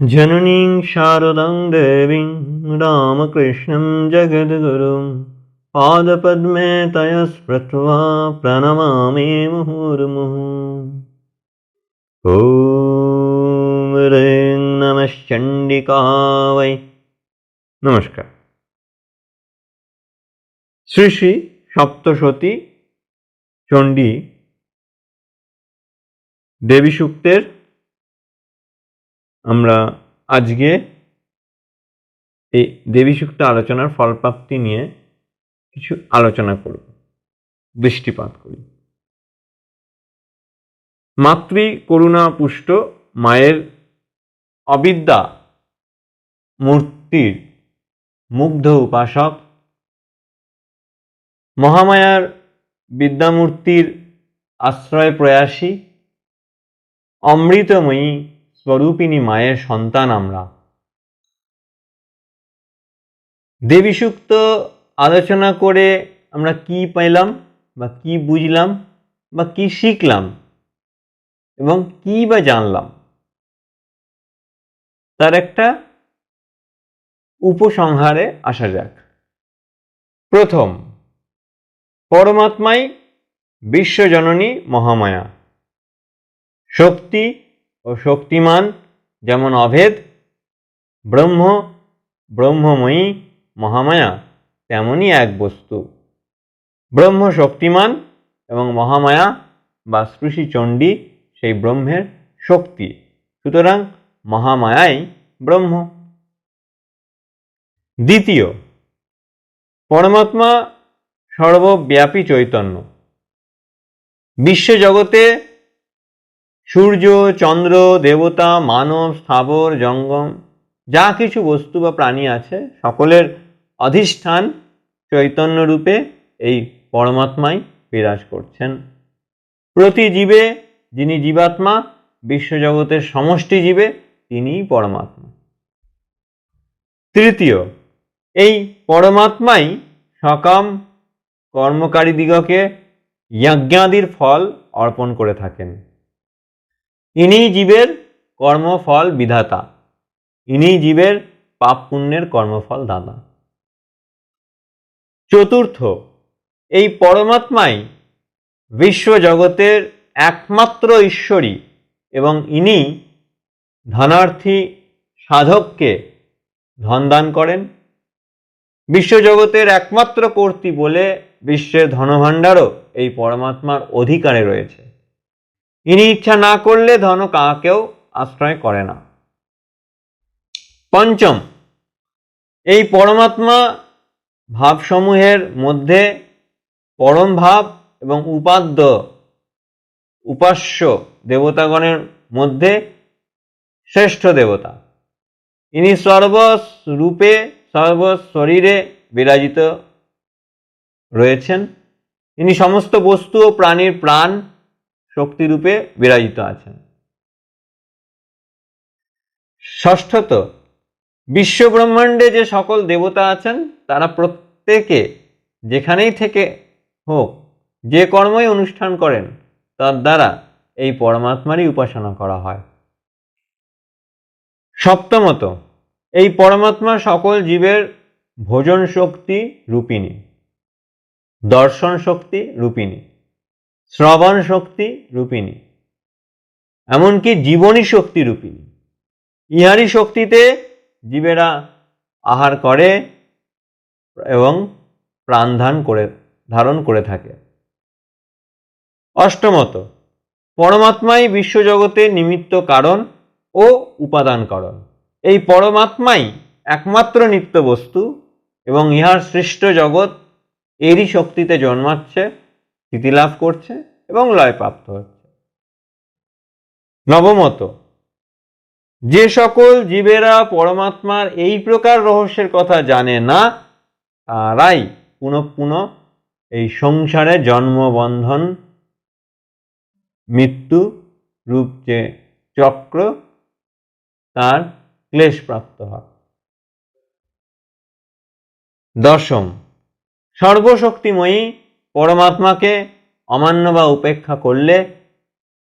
जननीं शारदां देवीं रामकृष्णं जगद्गुरुं पादपद्मे तया स्मृत्वा प्रणमामि मुहुर्मुहुः ॐ ह्रीं নমশ্চণ্ডিকায় নমস্কার শ্রী শ্রী সপ্তশতী চণ্ডী দেবী সূক্তের আমরা আজকে এই দেবী সূক্ত আলোচনার ফলপ্রাপ্তি নিয়ে কিছু আলোচনা করব, দৃষ্টিপাত করি। মাতৃ করুণা পুষ্ট মায়ের অবিদ্যা মূর্তির মুগ্ধ উপাসক মহামায়ার বিদ্যামূর্তির আশ্রয় প্রয়াসী অমৃতময়ী স্বরূপিনী মায়ের সন্তান আমরা। দেবী সূক্ত আলোচনা করে আমরা কি পেলাম, বা কি বুঝলাম, বা কি শিখলাম, এবং কি বা জানলাম, তার একটা উপসংহারে আসা যাক। প্রথম, পরমাত্মাই বিশ্বজননী মহামায়া। শক্তি ও শক্তিমান, যেমন অভেদ, ব্রহ্ম, ব্রহ্মময়ী, মহামায়া, তেমনই এক বস্তু। ব্রহ্ম শক্তিমান এবং মহামায়া বা স্পৃশী চণ্ডী, সেই ব্রহ্মের শক্তি। সুতরাং মহামায়াই ব্রহ্ম। দ্বিতীয়, পরমাত্মা সর্বব্যাপী চৈতন্য। বিশ্বজগতে সূর্য, চন্দ্র, দেবতা, মানব, স্থাবর, জঙ্গম, যা কিছু বস্তু বা প্রাণী আছে, সকলের অধিষ্ঠান চৈতন্য রূপে এই পরমাত্মাই বিরাজ করছেন। প্রতি জীবে যিনি জীবাত্মা, বিশ্বজগতের সমষ্টি জীবে তিনিই পরমাত্মা। তৃতীয়, এই পরমাত্মাই সকাম কর্মকারী দিগকে, যজ্ঞাদির ফল অর্পণ করে থাকেন। ইনি জীবের কর্মফল বিধাতা। ইনি জীবের পাপ পুণ্যের কর্মফল দাতা। চতুর্থ, এই পরমাত্মাই বিশ্বজগতের একমাত্র ঈশ্বরী এবং ইনি ধনার্থী সাধককে ধন দান করেন। বিশ্বজগতের একমাত্র কর্তৃ বলে বিশ্বের ধনভাণ্ডারও এই পরমাত্মার অধিকারে রয়েছে। ইনি ইচ্ছা না করলে ধন কাকেও আশ্রয় করে না। পঞ্চম, এই পরমাত্মা ভাবসমূহের মধ্যে পরম ভাব এবং উপাদ্য উপাস্য দেবতাগণের মধ্যে শ্রেষ্ঠ দেবতা। ইনি সর্বরূপে সর্বশরীরে বিরাজিত রয়েছেন। ইনি সমস্ত বস্তু ও প্রাণীর প্রাণ শক্তিরূপে বিরাজিত আছেন। ষষ্ঠত, বিশ্বব্রহ্মাণ্ডে যে সকল দেবতা আছেন, তারা প্রত্যেকে যেখানেই থেকে হোক, যে কর্মই অনুষ্ঠান করেন, তার দ্বারা এই পরমাত্মারই উপাসনা করা হয়। সপ্তমত, এই পরমাত্মা সকল জীবের ভোজন শক্তি রূপিণী দর্শন শক্তি রূপিণী। শ্রবণ শক্তি রূপিণী। এমনকি জীবনী শক্তি রূপিণী। ইহারি শক্তিতে জীবেরা আহার করে এবং প্রাণধান করে, ধারণ করে থাকে। অষ্টমত, পরমাত্মাই বিশ্বজগতে নিমিত্ত কারণ ও উপাদান কারণ এই পরমাত্মাই একমাত্র নিত্য বস্তু এবং ইহার সৃষ্ট জগৎ এরই শক্তিতে জন্মাচ্ছে। স্থিতিলাভ করছে এবং লয়প্রাপ্ত হচ্ছে। নবমত, যে সকল জীবেরা পরমাত্মার এই প্রকার রহস্যের কথা জানে না, তারাই পুনঃ পুনঃ এই সংসারে জন্মবন্ধন, মৃত্যু, রূপ যে চক্র, তার ক্লেশপ্রাপ্ত হয়। দশম, সর্বশক্তিময়ী পরমাত্মাকে অমান্য বা উপেক্ষা করলে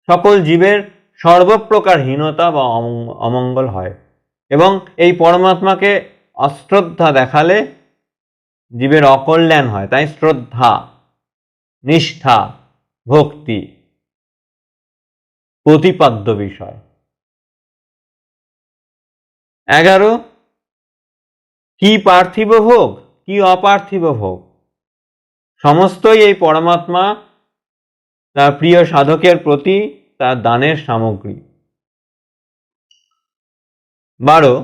সকল জীবের সর্বপ্রকার হীনতা বা অমঙ্গল হয়। এবং এই পরমাত্মাকে অশ্রদ্ধা দেখালে জীবের অকল্যাণ হয়। তাই শ্রদ্ধা, নিষ্ঠা, ভক্তি প্রতিপাদ্য বিষয়। এগারো, কি পার্থিব ভোগ, কি অপার্থিব ভোগ? সমস্তই এই পরমাত্মা, তার প্রিয় সাধকের প্রতি তার দানের সামগ্রী। বারো,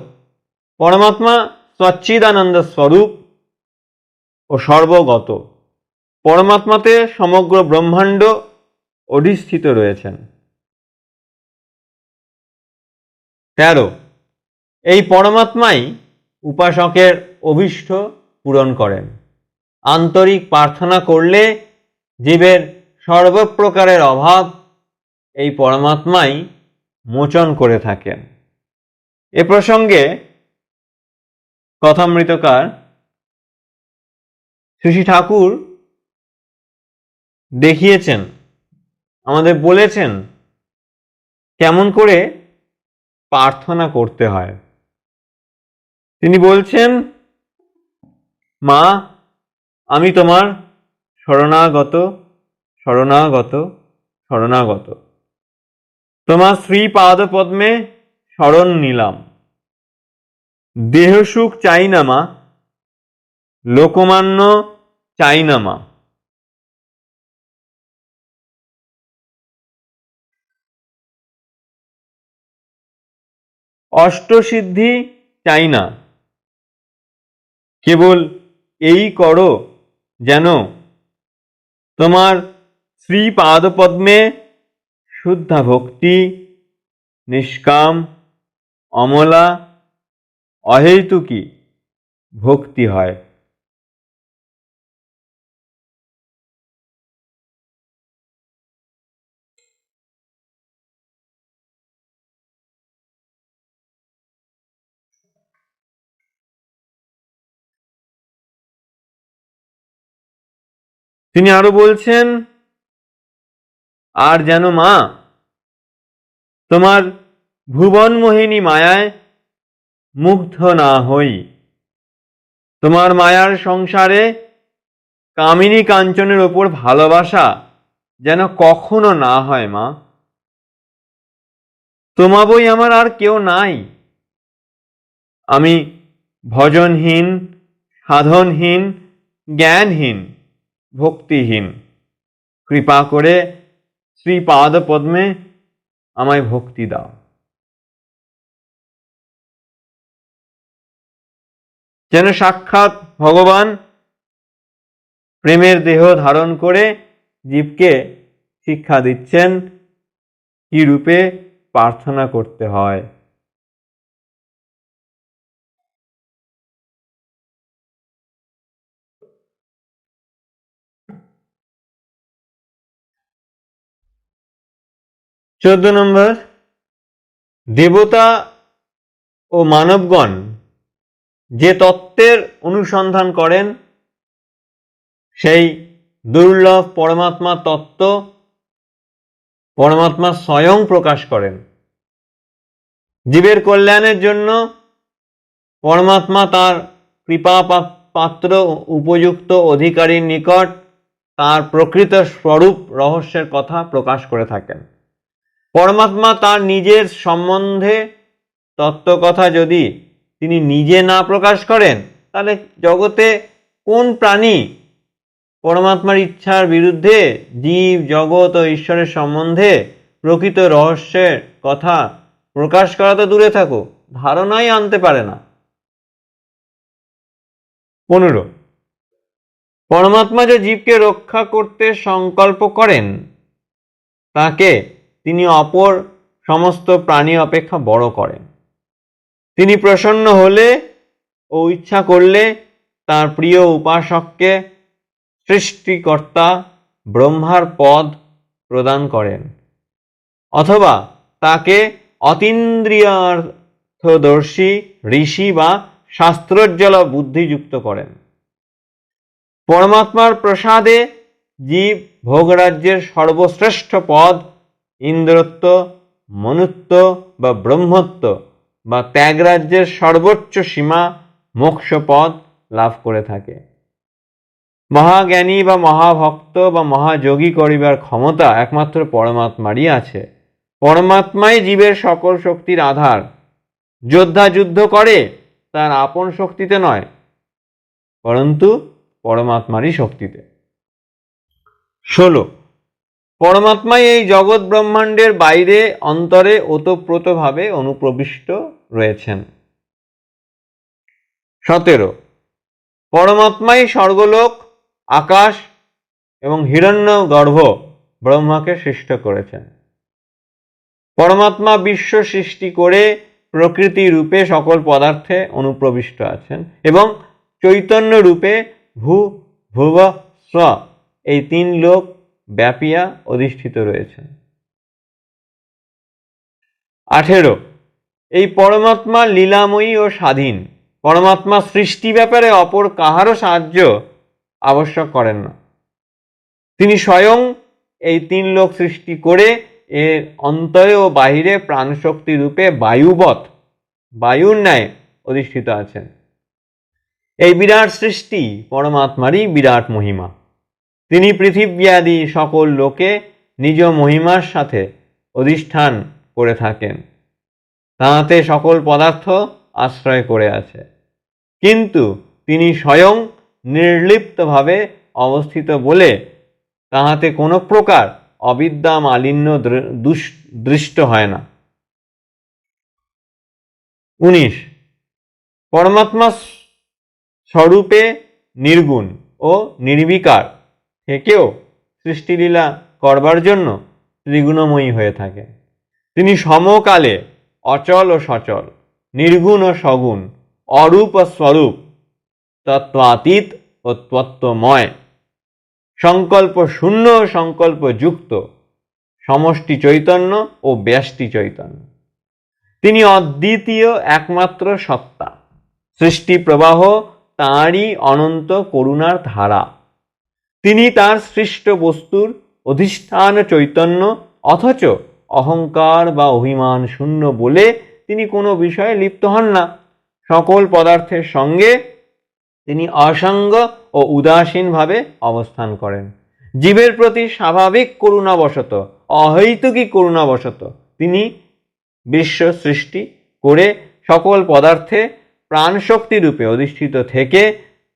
পরমাত্মা সচ্চিদানন্দ স্বরূপ ও সর্বগত। পরমাত্মাতে সমগ্র ব্রহ্মাণ্ড অধিষ্ঠিত রয়েছেন। তেরো, এই পরমাত্মাই উপাসকের অভিষ্ট পূরণ করেন। আন্তরিক প্রার্থনা করলে জীবের সর্বপ্রকারের অভাব এই পরমাত্মাই মোচন করে থাকেন। এ প্রসঙ্গে কথামৃতকার শ্রী ঠাকুর দেখিয়েছেন, আমাদের বলেছেন কেমন করে প্রার্থনা করতে হয়। তিনি বলছেন, মা আমি তোমার শরণাগত শরণাগত শরণাগত। তোমার শ্রী পাদপদ্মে শরণ নিলাম। দেহ সুখ চাই না মা লোকমান্য চাই না মা অষ্টসিদ্ধি চাই না। কেবল এই করো যেন তোমার শ্রী পাদপদ্মে শুদ্ধা ভক্তি নিষ্কাম অমলা অহেতুকি ভক্তি হয়। তিনি আরও বলছেন, আর যেন মা, তোমার ভুবন মোহিনী মায়ায় মুগ্ধ না হই। তোমার মায়ার সংসারে কামিনী কাঞ্চনের ওপর ভালোবাসা যেন কখনো না হয় মা। তোমা বই আমার আর কেউ নাই। আমি ভজনহীন, সাধনহীন, জ্ঞানহীন। ভক্তিহীন। কৃপা করে শ্রী পাদ পদ্মে আমায় ভক্তি দাও। যেন সাক্ষাৎ ভগবান প্রেমের দেহ ধারণ করে জীবকে শিক্ষা দিচ্ছেন কি রূপে প্রার্থনা করতে হয়। চোদ্দ নম্বর, দেবতা ও মানবগণ যে তত্ত্বের অনুসন্ধান করেন, সেই দুর্লভ পরমাত্মা তত্ত্ব পরমাত্মা স্বয়ং প্রকাশ করেন। জীবের কল্যাণের জন্য পরমাত্মা তার কৃপা পাত্র উপযুক্ত অধিকারীর নিকট তার প্রকৃত স্বরূপ রহস্যের কথা প্রকাশ করে থাকেন। পরমাত্মা তার নিজের সম্বন্ধে তত্ত্বকথা যদি তিনি নিজে না প্রকাশ করেন, তাহলে জগতে কোন প্রাণী পরমাত্মার ইচ্ছার বিরুদ্ধে জীব, জগৎ ও ঈশ্বরের সম্বন্ধে প্রকৃত রহস্যের কথা প্রকাশ করা তো দূরে থাকো, ধারণাই আনতে পারে না। পনেরো, পরমাত্মা যে জীবকে রক্ষা করতে সংকল্প করেন, তাকে তিনি অপর সমস্ত প্রাণী অপেক্ষা বড় করেন। তিনি প্রসন্ন হলে ও ইচ্ছা করলে তার প্রিয় উপাসককে সৃষ্টিকর্তা ব্রহ্মার পদ প্রদান করেন অথবা তাকে অতীন্দ্রিয়ার্থদর্শী ঋষি বা শাস্ত্রোজ্জ্বল বুদ্ধিযুক্ত করেন। পরমাত্মার প্রসাদে জীব ভোগরাজ্যের সর্বশ্রেষ্ঠ পদ ইন্দ্রত্ব, মনুত্ব বা ব্রহ্মত্ব বা ত্যাগরাজ্যের সর্বোচ্চ সীমা মোক্ষপদ লাভ করে থাকে। মহাজ্ঞানী বা মহাভক্ত বা মহাযোগী করিবার ক্ষমতা একমাত্র পরমাত্মারই আছে। পরমাত্মাই জীবের সকল শক্তির আধার। যোদ্ধা যুদ্ধ করে, তার আপন শক্তিতে নয়, পরন্তু পরমাত্মারই শক্তিতে। ষোলো পরমাত্মাই এই জগৎ ব্রহ্মাণ্ডের বাইরে, অন্তরে ওতপ্রোতভাবে অনুপ্রবিষ্ট রয়েছেন। সতেরো, পরমাত্মাই স্বর্গলোক, আকাশ এবং হিরণ্য গর্ভ ব্রহ্মাকে সৃষ্ট করেছেন। পরমাত্মা বিশ্ব সৃষ্টি করে প্রকৃতি রূপে সকল পদার্থে অনুপ্রবিষ্ট আছেন এবং চৈতন্য রূপে ভূ, ভুব, স্ব এই তিন লোক ব্যাপিয়া অধিষ্ঠিত রয়েছেন আঠেরো, এই পরমাত্মা লীলাময়ী ও স্বাধীন। পরমাত্মা সৃষ্টি ব্যাপারে অপর কাহারও সাহায্য আবশ্যক করেন না। তিনি স্বয়ং এই তিন লোক সৃষ্টি করে এর অন্তরে ও বাহিরে প্রাণশক্তি রূপে বায়ুবৎ, বায়ুর ন্যায় অধিষ্ঠিত আছেন। এই বিরাট সৃষ্টি পরমাত্মারই বিরাট মহিমা। তিনি পৃথিবী আদি সকল লোকে নিজ মহিমার সাথে অধিষ্ঠান করে থাকেন। তাহাতে সকল পদার্থ আশ্রয় করে আছে। কিন্তু তিনি স্বয়ং নির্লিপ্তভাবে অবস্থিত বলে তাহাতে কোনো প্রকার অবিদ্যা মালিন্য দৃষ্ট হয় না। উনিশ। পরমাত্মা স্বরূপে নির্গুণ ও নির্বিকার থেকেও সৃষ্টিলীলা করবার জন্য ত্রিগুণময়ী হয়ে থাকে। তিনি সমকালে অচল ও সচল, নির্গুণ ও সগুণ, অরূপ ও স্বরূপ তত্ত্বাতীত ও তত্ত্বময়, সংকল্প শূন্য ও সংকল্প যুক্ত, সমষ্টি চৈতন্য ও ব্যষ্টি চৈতন্য। তিনি অদ্বিতীয় একমাত্র সত্তা, সৃষ্টি প্রবাহ তাঁরই অনন্ত করুণার ধারা। তিনি তার সৃষ্ট বস্তুর অধিষ্ঠান চৈতন্য, অথচ অহংকার বা অভিমান শূন্য বলে তিনি কোনো বিষয়ে লিপ্ত হন না। সকল পদার্থের সঙ্গে তিনি অসঙ্গ ও উদাসীনভাবে অবস্থান করেন। জীবের প্রতি স্বাভাবিক করুণাবশত, অহৈতুকী করুণাবশত তিনি বিশ্ব সৃষ্টি করে সকল পদার্থে প্রাণশক্তি রূপে অধিষ্ঠিত থেকে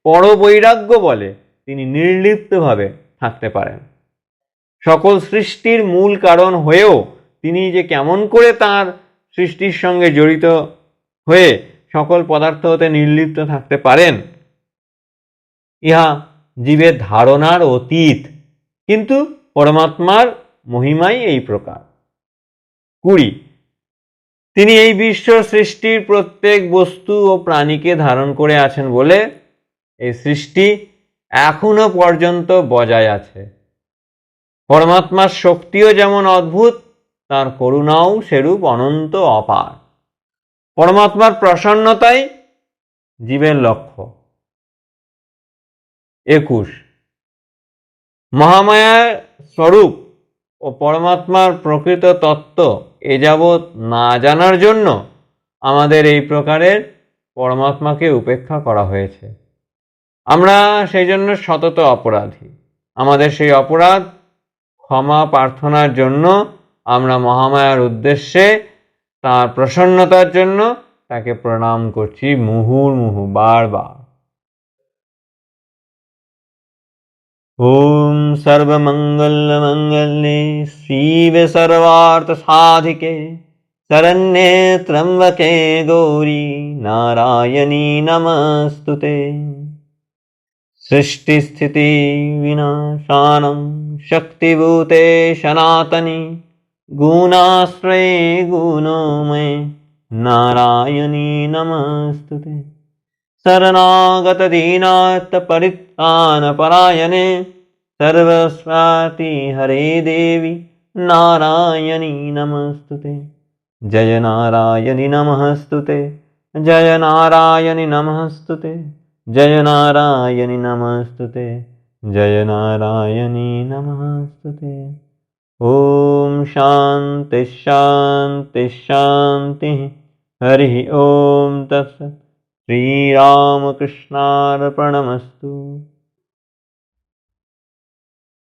পরবৈরাগ্য বলে তিনি নির্লিপ্তভাবে থাকতে পারেন। সকল সৃষ্টির মূল কারণ হয়েও তিনি যে কেমন করে তার সৃষ্টির সঙ্গে জড়িত হয়ে সকল পদার্থ হতে নির্লিপ্ত থাকতে পারেন, ইহা জীবের ধারণার অতীত। কিন্তু পরমাত্মার মহিমাই এই প্রকার। কুড়ি, তিনি এই বিশ্ব সৃষ্টির প্রত্যেক বস্তু ও প্রাণীকে ধারণ করে আছেন বলে এই সৃষ্টি এখনও পর্যন্ত বজায় আছে। পরমাত্মার শক্তিও যেমন অদ্ভুত, তার করুণাও সেরূপ অনন্ত অপার। পরমাত্মার প্রসন্নতাই জীবের লক্ষ্য। একুশ। মহামায়ার স্বরূপ ও পরমাত্মার প্রকৃত তত্ত্ব এ যাবৎ না জানার জন্য আমাদের এই প্রকারের পরমাত্মাকে উপেক্ষা করা হয়েছে। আমরা সেই জন্য সতত অপরাধী আমাদের সেই অপরাধ ক্ষমা প্রার্থনার জন্য আমরা মহামায়ার উদ্দেশ্যে তার প্রসন্নতার জন্য তাকে প্রণাম করছি মুহুর্মুহু বারবার ॐ सर्वमङ्गलमङ्गले शिवे सर्वार्थसाधिके शरण्ये त्र्यम्बके गौरी नारायणी नमस्तु ते सृष्टिस्थितिविनाशानं शक्तिभूते सनातनि गुणाश्रये गुणोमये नारायणी नमस्तु ते शरणागतदीनार्थपरित्राणपरायणे सर्वस्वाति हरे देवि नारायणी नमस्तु ते जय नारायणि नमस्तु ते जय नारायणि नमस्तु ते जय नारायणि नमस्तु ते। जय नारायणि नमस्तु ते। ॐ शान्ति शान्ति शान्तिः। हरिः ॐ तत्सत्। श्रीरामकृष्णार्पणमस्तु